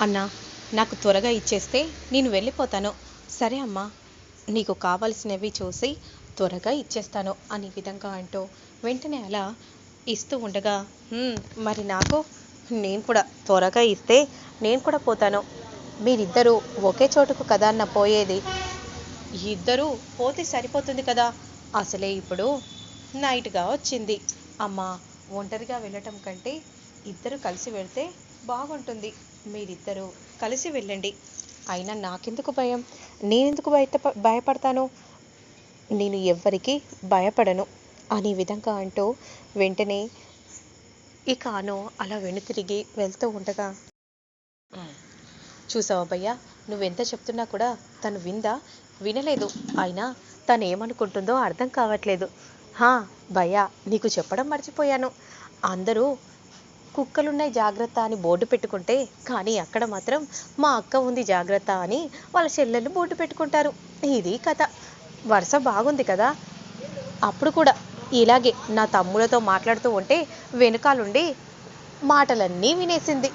అన్నా నాకు త్వరగా ఇచ్చేస్తే నేను వెళ్ళిపోతాను. సరే అమ్మా నీకు కావలసినవి చూసి త్వరగా ఇచ్చేస్తాను అనే విధంగా అంటూ వెంటనే అలా ఇస్తూ ఉండగా మరి నాకు నేను కూడా త్వరగా ఇస్తే నేను కూడా పోతాను. మీరిద్దరూ ఒకే చోటుకు కదా అన్న పోయేది? ఇద్దరూ పోతే సరిపోతుంది కదా. అసలే ఇప్పుడు నైట్గా వచ్చింది. అమ్మా ఒంటరిగా వెళ్ళటం కంటే ఇద్దరు కలిసి వెళ్తే బాగుంటుంది. మీరిద్దరూ కలిసి వెళ్ళండి. అయినా నాకెందుకు భయం? నేనెందుకు బయట భయపడతాను? నేను ఎవ్వరికీ భయపడను. అనే విధంగా అంటూ వెంటనే ఇక అను అలా వెనుతిరిగి వెళ్తూ ఉండగా చూసావా భయ్యా? నువ్వెంత చెప్తున్నా కూడా తను విందా? వినలేదు. అయినా తను ఏమనుకుంటుందో అర్థం కావట్లేదు. హా భయ్యా నీకు చెప్పడం మర్చిపోయాను. అందరూ కుక్కలున్నాయి జాగ్రత్త అని బోర్డు పెట్టుకుంటే కానీ అక్కడ మాత్రం మా అక్క ఉంది జాగ్రత్త అని వాళ్ళ చెల్లెళ్ళు బోర్డు పెట్టుకుంటారు. ఇది కథ. వరుస బాగుంది కదా? అప్పుడు కూడా ఇలాగే నా తమ్ములతో మాట్లాడుతూ ఉంటే వెనుకాలుండి మాటలన్నీ వినేసింది.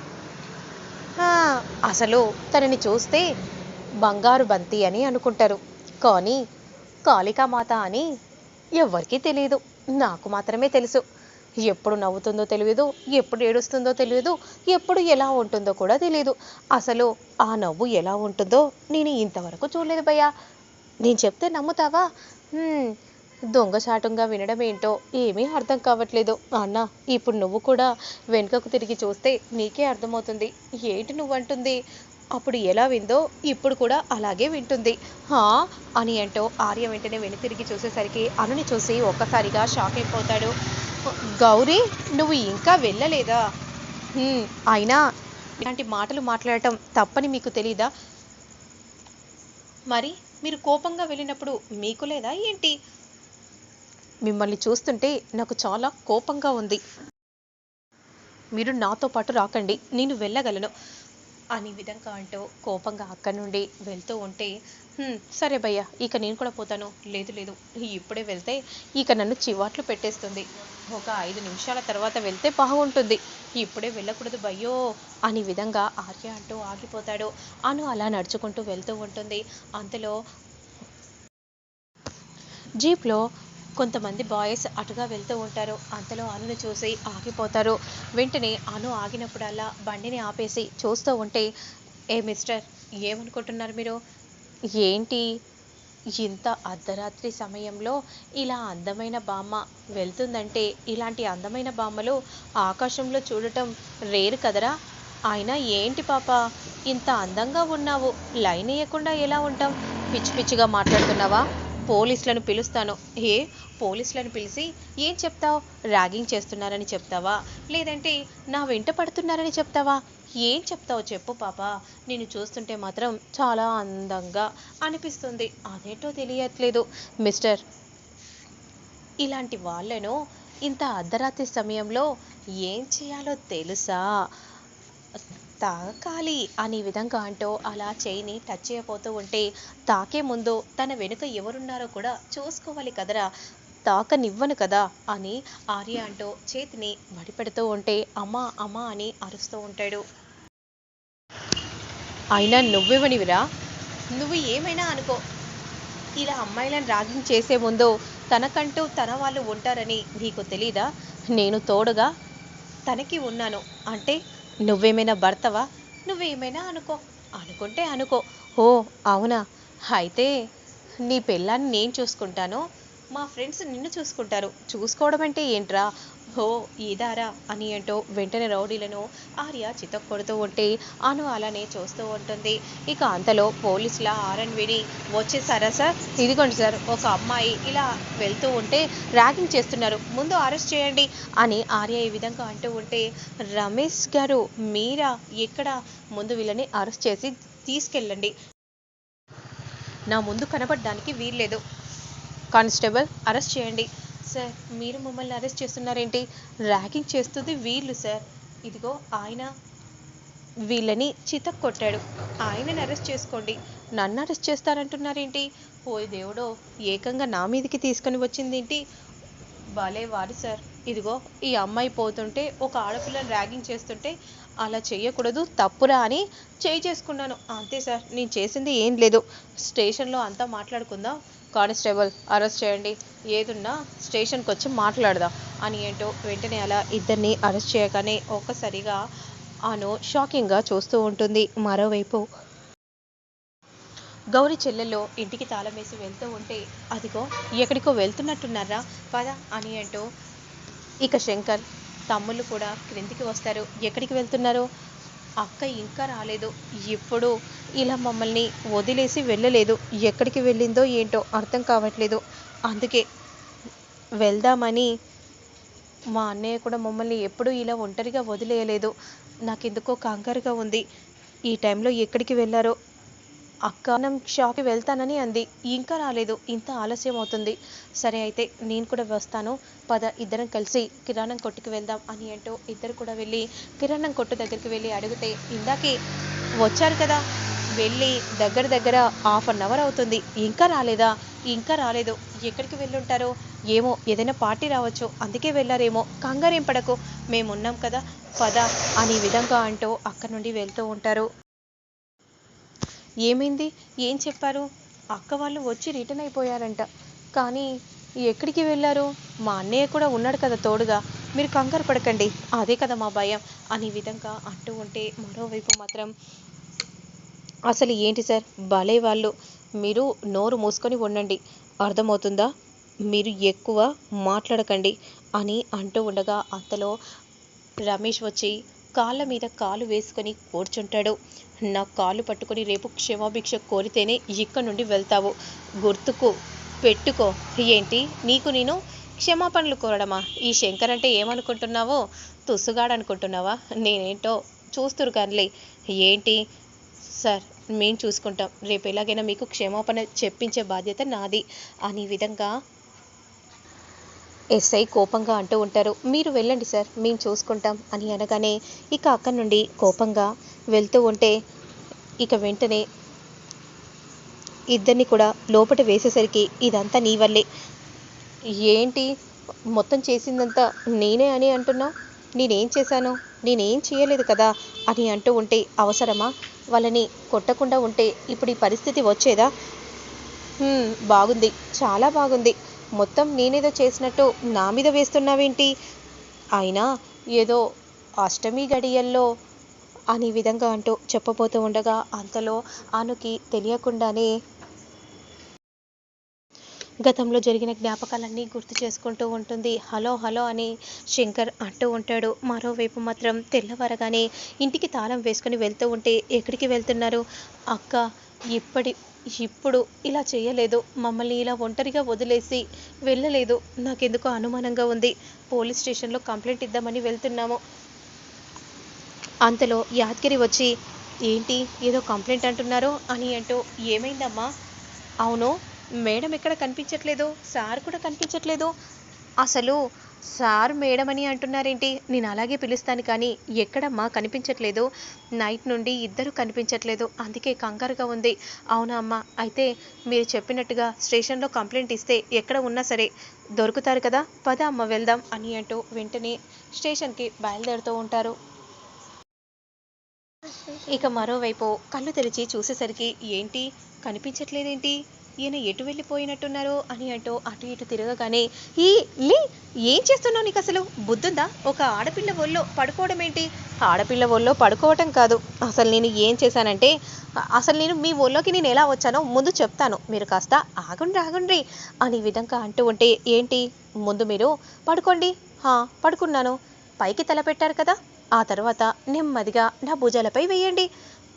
అసలు తనని చూస్తే బంగారు బంతి అని అనుకుంటారు. కానీ కాళికామాత అని ఎవరికీ తెలియదు నాకు మాత్రమే తెలుసు. ఎప్పుడు నవ్వుతుందో తెలియదు ఎప్పుడు ఏడుస్తుందో తెలియదు ఎప్పుడు ఎలా ఉంటుందో కూడా తెలియదు అసలు ఆ నవ్వు ఎలా ఉంటుందో నేను ఇంతవరకు చూడలేదు భయ్యా. నేను చెప్తే నమ్ముతావా? దొంగచాటంగా వినడం ఏంటో ఏమీ అర్థం కావట్లేదు. అన్న ఇప్పుడు నువ్వు కూడా వెనుకకు తిరిగి చూస్తే నీకే అర్థమవుతుంది. ఏంటి నువ్వంటుంది? అప్పుడు ఎలా విందో ఇప్పుడు కూడా అలాగే వింటుంది. హా అని అంటూ ఆర్య వెంటనే వెను తిరిగి చూసేసరికి అనుని చూసి ఒక్కసారిగా షాక్ అయిపోతాడు. గౌరీ నువ్వు ఇంకా వెళ్ళలేదా? అయినా ఇలాంటి మాటలు మాట్లాడటం తప్పని మీకు తెలీదా? మరి మీరు కోపంగా వెళ్ళినప్పుడు మీకు లేదా ఏంటి? మిమ్మల్ని చూస్తుంటే నాకు చాలా కోపంగా ఉంది. మీరు నాతో పాటు రాకండి నేను వెళ్ళగలను. అనే విధంగా అంటూ కోపంగా అక్కడి నుండి వెళ్తూ ఉంటే సరే భయ్య ఇక నేను కూడా పోతాను. లేదు లేదు ఇప్పుడే వెళ్తే ఇక నన్ను చివాట్లు పెట్టేస్తుంది. ఒక ఐదు నిమిషాల తర్వాత వెళ్తే బాగుంటుంది. ఇప్పుడే వెళ్ళకూడదు భయ్యో అని విధంగా ఆర్య అంటూ ఆగిపోతాడు. అను అలా నడుచుకుంటూ వెళ్తూ ఉంటుంది. అంతలో జీప్లో కొంతమంది బాయ్స్ అటుగా వెళ్తూ ఉంటారు. అంతలో అనుని చూసి ఆగిపోతారు. వెంటనే అను ఆగినప్పుడల్లా బండిని ఆపేసి చూస్తూ ఉంటే ఏ మిస్టర్ ఏమనుకుంటున్నారు మీరు? ఏంటి? ఇంత అర్ధరాత్రి సమయంలో ఇలా అందమైన బామ్మ వెళ్తుందంటే ఇలాంటి అందమైన బామ్మలు ఆకాశంలో చూడటం రేరు కదరా? అయినా ఏంటి పాప? ఇంత అందంగా ఉన్నావు. లైన్ వేయకుండా ఎలా ఉంటాం పిచ్చి పిచ్చిగా మాట్లాడుతున్నావా? పోలీసులను పిలుస్తాను. ఏ? పోలీసులను పిలిచి ఏం చెప్తావు? ర్యాగింగ్ చేస్తున్నారని చెప్తావా? లేదంటే నా వెంట పడుతున్నారని చెప్తావా? ఏం చెప్తావు చెప్పు పాప. నేను చూస్తుంటే మాత్రం చాలా అందంగా అనిపిస్తుంది. అదేంటో తెలియట్లేదు. మిస్టర్ ఇలాంటి వాళ్ళను ఇంత అర్ధరాత్రి సమయంలో ఏం చేయాలో తెలుసా? తాకాలి అనే విధంగా అంటూ అలా చేయిని టచ్ చేయబోతూ ఉంటే తాకే ముందు తన వెనుక ఎవరున్నారో కూడా చూసుకోవాలి కదరా. తాకనివ్వను కదా అని ఆర్య అంటూ చేతిని వడిపెడుతూ ఉంటే అమ్మా అమ్మా అని అరుస్తూ ఉంటాడు. అయినా నువ్వెవనివిరా నువ్వు ఏమైనా అనుకో. ఇలా అమ్మాయిలను రాగింగ్ చేసే ముందు తనకంటూ తన వాళ్ళు ఉంటారని నీకు తెలీదా? నేను తోడుగా తనకి ఉన్నాను. అంటే నువ్వేమైనా భర్తవా? నువ్వేమైనా అనుకో. అనుకుంటే అనుకో. ఓ అవునా? అయితే నీ పెళ్ళాన్ని నేను చూసుకుంటాను. మా ఫ్రెండ్స్ నిన్ను చూసుకుంటారు. చూసుకోవడం అంటే ఏంట్రా? హో ఇదారా అని అంటూ వెంటనే రౌడీలను ఆర్య చితక్కొడుతూ ఉంటే అను అలానే చూస్తూ ఉంటుంది. ఇక అంతలో పోలీసుల ఆరన్ విని వచ్చేసారా సార్? ఇదిగోండి సార్ ఒక అమ్మాయి ఇలా వెళ్తూ ఉంటే ర్యాగింగ్ చేస్తున్నారు ముందు అరెస్ట్ చేయండి అని ఆర్య ఈ విధంగా అంటూ ఉంటే రమేష్ గారు మీరా ఎక్కడ? ముందు వీళ్ళని అరెస్ట్ చేసి తీసుకెళ్ళండి. నా ముందు కనబడడానికి వీల్లేదు. కానిస్టేబుల్ అరెస్ట్ చేయండి. సార్ మీరు మమ్మల్ని అరెస్ట్ చేస్తున్నారేంటి? ర్యాగింగ్ చేస్తుంది వీళ్ళు సార్. ఇదిగో ఆయన వీళ్ళని చితక్ కొట్టాడు. ఆయనని అరెస్ట్ చేసుకోండి. నన్ను అరెస్ట్ చేస్తారంటున్నారేంటి? ఓ దేవుడో ఏకంగా నా మీదకి తీసుకొని వచ్చిందేంటి? భలే వారు సార్. ఇదిగో ఈ అమ్మాయి పోతుంటే ఒక ఆడపిల్లని ర్యాగింగ్ చేస్తుంటే అలా చేయకూడదు తప్పురా అని చేయి చేసుకున్నాను. అంతే సార్ నేను చేసింది ఏం లేదు. స్టేషన్లో అంతా మాట్లాడుకుందాం. కానిస్టేబుల్ అరెస్ట్ చేయండి. ఏదున్నా స్టేషన్కి వచ్చి మాట్లాడదాం అని ఏంటో వెంటనే అలా ఇద్దరిని అరెస్ట్ చేయగానే ఒక్కసారిగా ఆను షాకింగ్గా చూస్తూ ఉంటుంది. మరోవైపు గౌరీ చెల్లెల్లో ఇంటికి తాళం వేసి వెళ్తూ ఉంటే అదిగో ఎక్కడికో వెళ్తున్నట్టున్నారా? పద అని అంటూ ఇక శంకర్ తమ్ముళ్ళు కూడా క్రిందికి వస్తారు. ఎక్కడికి వెళ్తున్నారు? అక్క ఇంకా రాలేదు. ఇప్పుడు ఇలా మమ్మల్ని వదిలేసి వెళ్ళలేదు. ఎక్కడికి వెళ్ళిందో ఏంటో అర్థం కావట్లేదు. అందుకే వెళ్దామని మా అన్నయ్య కూడా మమ్మల్ని ఎప్పుడూ ఇలా ఒంటరిగా వదిలేయలేదు. నాకెందుకో కంగారుగా ఉంది. ఈ టైంలో ఎక్కడికి వెళ్ళారో అక్క నేను షాప్కి వెళ్తానని అంది. ఇంకా రాలేదు. ఇంత ఆలస్యం అవుతుంది సరే అయితే నేను కూడా వస్తాను. పద ఇద్దరం కలిసి కిరాణం కొట్టుకు వెళ్దాం అని అంటూ ఇద్దరు కూడా వెళ్ళి కిరాణం కొట్టు దగ్గరికి వెళ్ళి అడిగితే ఇందాకే వచ్చారు కదా. వెళ్ళి దగ్గర దగ్గర హాఫ్ అన్ అవర్ అవుతుంది. ఇంకా రాలేదా? ఇంకా రాలేదు. ఎక్కడికి వెళ్ళుంటారో? ఏమో ఏదైనా పార్టీ రావచ్చు. అందుకే వెళ్ళారేమో. కంగారేం పడకు. మేమున్నాం కదా. పద అని విధంగా అంటూ అక్కడి నుండి వెళ్తూ ఉంటారు. ఏమైంది? ఏం చెప్పారు? అక్క వాళ్ళు వచ్చి రిటర్న్ అయిపోయారంట. కానీ ఎక్కడికి వెళ్ళారు? మా అన్నయ్య కూడా ఉన్నాడు కదా తోడుగా. మీరు కంగారు పడకండి. అదే కదా మా భయం. అనే విధంగా అంటూ ఉంటే మరోవైపు మాత్రం అసలు ఏంటి సార్? భలే వాళ్ళు. మీరు నోరు మూసుకొని ఉండండి. అర్థమవుతుందా? మీరు ఎక్కువ మాట్లాడకండి అని అంటూ ఉండగా అంతలో రమేష్ వచ్చి కాళ్ళ మీద కాలు వేసుకొని కూర్చుంటాడు. నా కాలు పట్టుకొని రేపు క్షమాభిక్ష కోరితేనే ఇక్కడి నుండి వెళ్తావు. గుర్తుకు పెట్టుకో. ఏంటి? నీకు నేను క్షమాపణలు కోరడమా? ఈ శంకర్ అంటే ఏమనుకుంటున్నావో? తుస్సుగాడనుకుంటున్నావా నేనేంటో చూస్తురు కానీ ఏంటి? సార్ మేము చూసుకుంటాం. రేపు ఎలాగైనా మీకు క్షమాపణ చెప్పించే బాధ్యత నాది. అని విధంగా ఎస్ఐ కోపంగా అంటూ ఉంటారు. మీరు వెళ్ళండి సార్ మేము చూసుకుంటాం అని అనగానే ఇక అక్కడి నుండి కోపంగా వెళ్తూ ఉంటే ఇక వెంటనే ఇద్దరిని కూడా లోపట వేసేసరికి ఇదంతా నీ వల్లే. ఏంటి? మొత్తం చేసిందంతా నేనే అని అంటున్నావు? నేనేం చేశాను? నేనేం చేయలేదు కదా అని అంటూ ఉంటే అవసరమా? వాళ్ళని కొట్టకుండా ఉంటే ఇప్పుడు ఈ పరిస్థితి వచ్చేదా? బాగుంది చాలా బాగుంది. మొత్తం నేనేదో చేసినట్టు నా మీద వేస్తున్నావేంటి? అయినా ఏదో అష్టమి గడియల్లో అనే విధంగా అంటూ చెప్పబోతూ ఉండగా అంతలో ఆనుకి తెలియకుండానే గతంలో జరిగిన జ్ఞాపకాలన్నీ గుర్తు చేసుకుంటూ ఉంటుంది. హలో హలో అని శంకర్ అంటూ ఉంటాడు. మరోవైపు మాత్రం తెల్లవారగానే ఇంటికి తాళం వేసుకొని వెళ్తూ ఉంటే ఎక్కడికి వెళ్తున్నారు? అక్క ఇప్పటి ఇప్పుడు ఇలా చేయలేదు. మమ్మల్ని ఇలా ఒంటరిగా వదిలేసి వెళ్ళలేదు. నాకెందుకో అనుమానంగా ఉంది. పోలీస్ స్టేషన్లో కంప్లైంట్ ఇద్దామని వెళ్తున్నాము. అంతలో యాదగిరి వచ్చి ఏంటి? ఏదో కంప్లైంట్ అంటున్నారు? అని అంటూ ఏమైందమ్మా? అవును మేడం ఎక్కడ కనిపించట్లేదు. సార్ కూడా కనిపించట్లేదు. అసలు సార్ మేడం అని అంటున్నారేంటి? నేను అలాగే పిలుస్తాను కానీ ఎక్కడమ్మా? కనిపించట్లేదు. నైట్ నుండి ఇద్దరు కనిపించట్లేదు. అందుకే కంగారుగా ఉంది. అవునా అమ్మా? అయితే మీరు చెప్పినట్టుగా స్టేషన్లో కంప్లైంట్ ఇస్తే ఎక్కడ ఉన్నా సరే దొరుకుతారు కదా? పద అమ్మ వెళ్దాం అని అంటూ వెంటనే స్టేషన్కి బయలుదేరుతూ ఉంటారు. ఇక మరోవైపు కళ్ళు తెరిచి చూసేసరికి ఏంటి? కనిపించట్లేదేంటి? ఈయన ఎటు వెళ్ళిపోయినట్టున్నారో అని అంటూ అటు ఇటు తిరగగానే ఈ లే ఏం చేస్తున్నావు నీకు అసలు? బుద్ధుందా? ఒక ఆడపిల్ల ఒళ్ళో పడుకోవడం ఏంటి? ఆడపిల్ల ఒళ్ళో పడుకోవటం కాదు. అసలు నేను ఏం చేశానంటే అసలు నేను మీ ఒళ్ళోకి నేను ఎలా వచ్చానో ముందు చెప్తాను. మీరు కాస్త ఆగుండ్రి ఆగుండ్రి అని విధంగా అంటూ ఉంటే ఏంటి? ముందు మీరు పడుకోండి. హా పడుకున్నాను. పైకి తల పెట్టారు కదా. ఆ తర్వాత నెమ్మదిగా నా భుజాలపై వేయండి.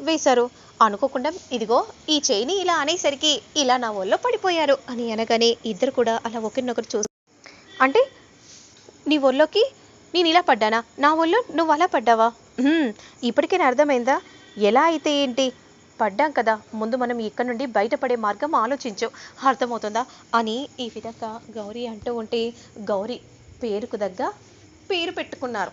వేశారు. అనుకోకుండా ఇదిగో ఈ చేయిని ఇలా అనేసరికి ఇలా నా ఒళ్ళో పడిపోయారు అని అనగానే ఇద్దరు కూడా అలా ఒకరినొకరు చూసి అంటే నీ ఒళ్ళోకి నేను ఇలా పడ్డానా? నా ఒళ్ళో నువ్వు అలా పడ్డావా? ఇప్పటికే ఇప్పటికైనా అర్థమైందా? ఎలా అయితే ఏంటి? పడ్డాం కదా ముందు మనం ఇక్కడ నుండి బయటపడే మార్గం ఆలోచించు. అర్థమవుతుందా? అని ఈ విధంగా గౌరీ అంటూ ఉంటే గౌరీ పేరుకు దగ్గ పేరు పెట్టుకున్నారు.